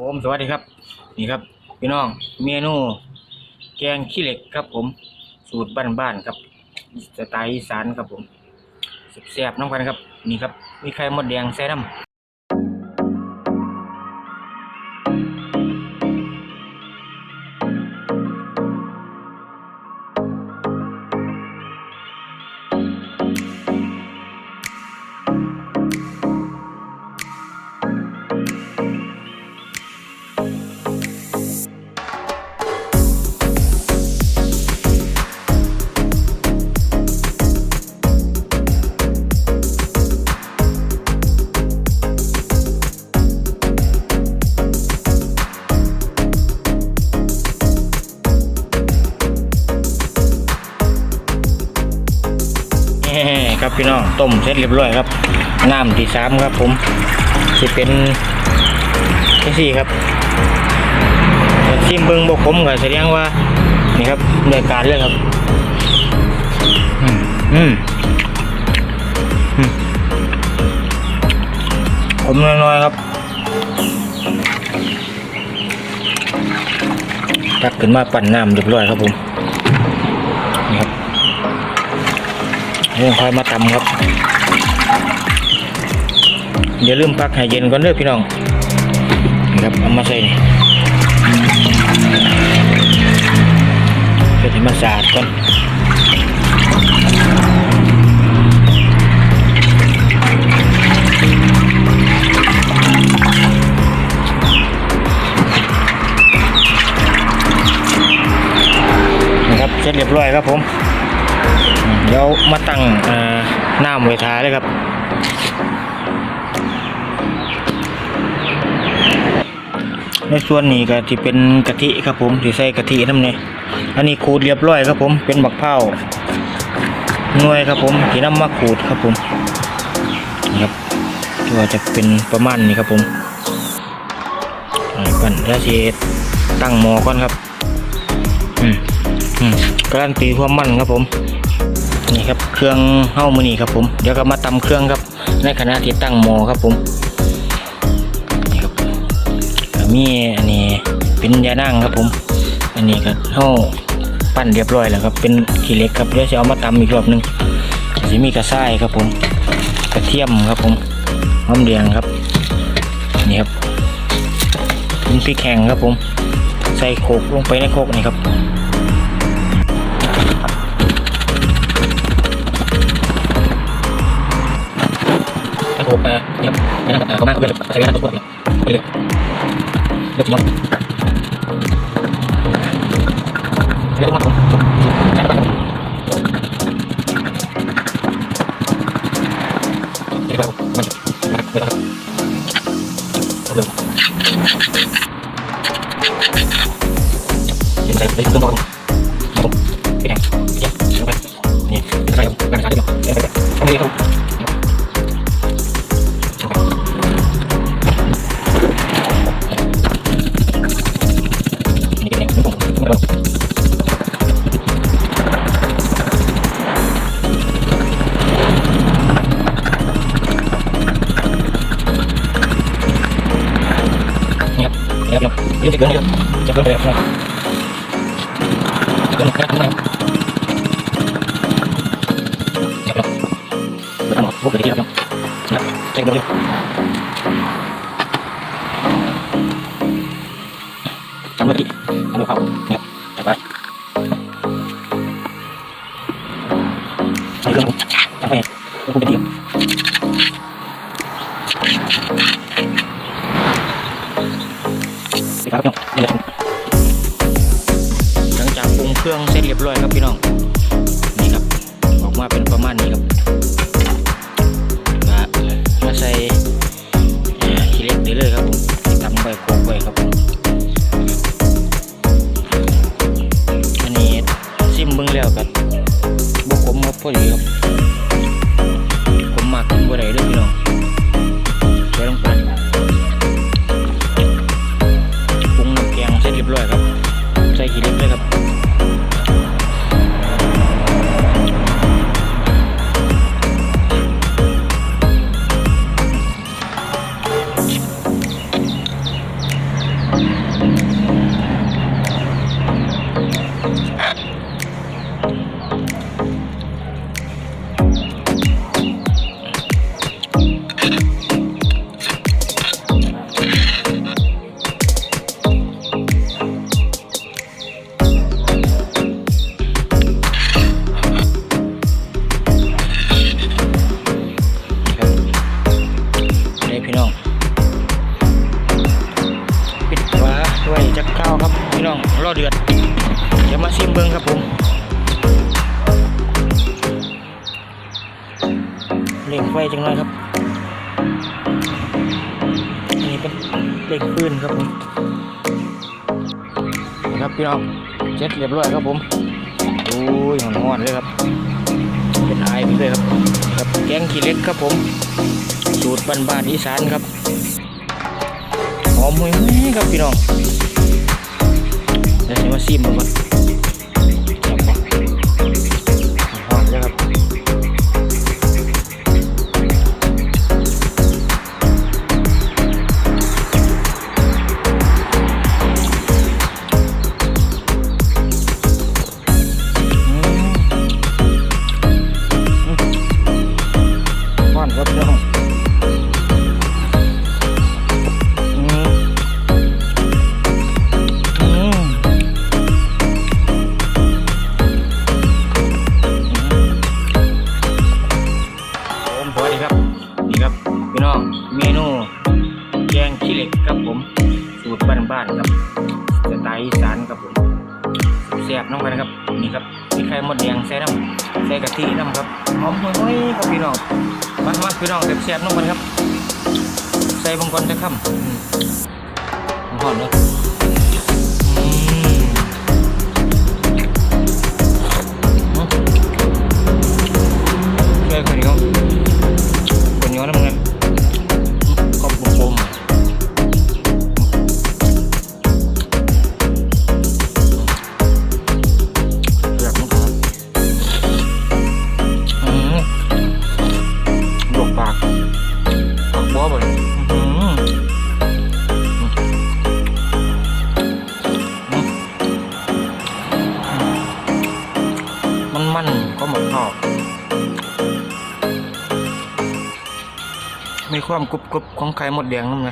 ผมสวัสดีครับ นี่ครับ พี่น้องเมนู แกงขี้เหล็กครับผม สูตรบ้านๆครับสไตล์อีสานครับผมแซ่บๆน้องกันครับ นี่ครับ มีไข่มดแดงแซ่น้ำ ครับพี่น้องต้มเสร็จเรียบร้อยครับน้ำที่สามครับ ผมจะเป็นที่สี่ครับชิมเบิ้งบกผมก็แสดงว่านี่ครับรายการเลยครับอืมอืมอืมผมน้อยๆครับตักขึ้นมาปั่นน้ำเรียบร้อยครับผมนี่ครับ เรื่องคอยมาตำครับอย่าลืมพักให้เย็นก่อนเด้อพี่น้องนะครับเอามาใส่นี่เพื่อที่มาสะอาดก่อนนะครับเสร็จเรียบร้อยครับผม มเดี๋ยวมาตั้งเอ่อน้ำไว้ท้าเลยครับในส่วนนี้ก็ที่เป็นกะทิครับผมที่ใส่กะทิน้ำเนี่ยอันนี้ขูดเรียบร้อยครับผมเป็นบักเผาหน่วยครับผมที่น้ำมาขูดครับผมนะครับก็จะเป็นประมาณนี้ครับผมปั่นแล้วสิตั้งหม้อก่อนครับ อืมอืมการันตีความมันครับผม นี่ครับเครื่องเฮ้ามือนี่ครับผมเดี๋ยวก็มาตำเครื่องครับ ในขณะที่ตั้งหม้อครับผมนี่ครับมีอันนี้เป็นยานั่งครับผม อันนี้ก็เฮ้าปั้นเรียบร้อยแล้วครับเป็นขี้เล็กครับเดี๋ยวจะเอามาตำอีกรอบหนึงจะมีกระส่ายครับผม กระเทียมครับผมหอมแดงครับนี่ครับเป็นพริกแห้งครับผม ใส่โคกลงไปในโคกนี่ครับ ถ้าโคกเอ่อเนี่ยนะครับเอ่อเขามาเพื่อใช้งานตัวพวกเนี่ยไปเลยเลือกหมดเลือกหมดใช้ไปครับเลือกไปครับมันเลือกครับเลือกยิงใส่ไปเครื่องตัวครับผมโอเคเดี๋ยวเดี๋ยวไปนี่ใส่ครับการขายดีเนาะเดี๋ยวไปทำดีครับนี่ เนี่ยเนี่ยเนี่ยยืดจะเกินเลยจะเกินเลยครับเกินแค่ท ลังจากปรุงเครื่องเสร็จเรียบร้อยครับพี่น้อง ล่งไฟจังเลยครับอันนี้เป็นเล่งปืนครับผมนะครับพี่น้องเช็ดเรียบร้อยครับผมโอ้ยหอนๆเลยครับ เป็นไอพี่เลยครับครับแกงขี้เล็กครับผม สูตรบ้านๆอีสานครับหอมหุยๆครับพี่น้องเดี๋ยวจะมาซิมมันก่อน ครับมีไข่มดแดงใส่น้ำใส่กะทิน้ำครับหอมห่วยครับพี่น้องมามาพี่น้องแซ่บๆน้องมันครับ ใส่บางคนจะค่ำหอมเนาะ มันมันก็หมดข้าวมีความกรุบกรุบของไข่มดแดงนั่นไง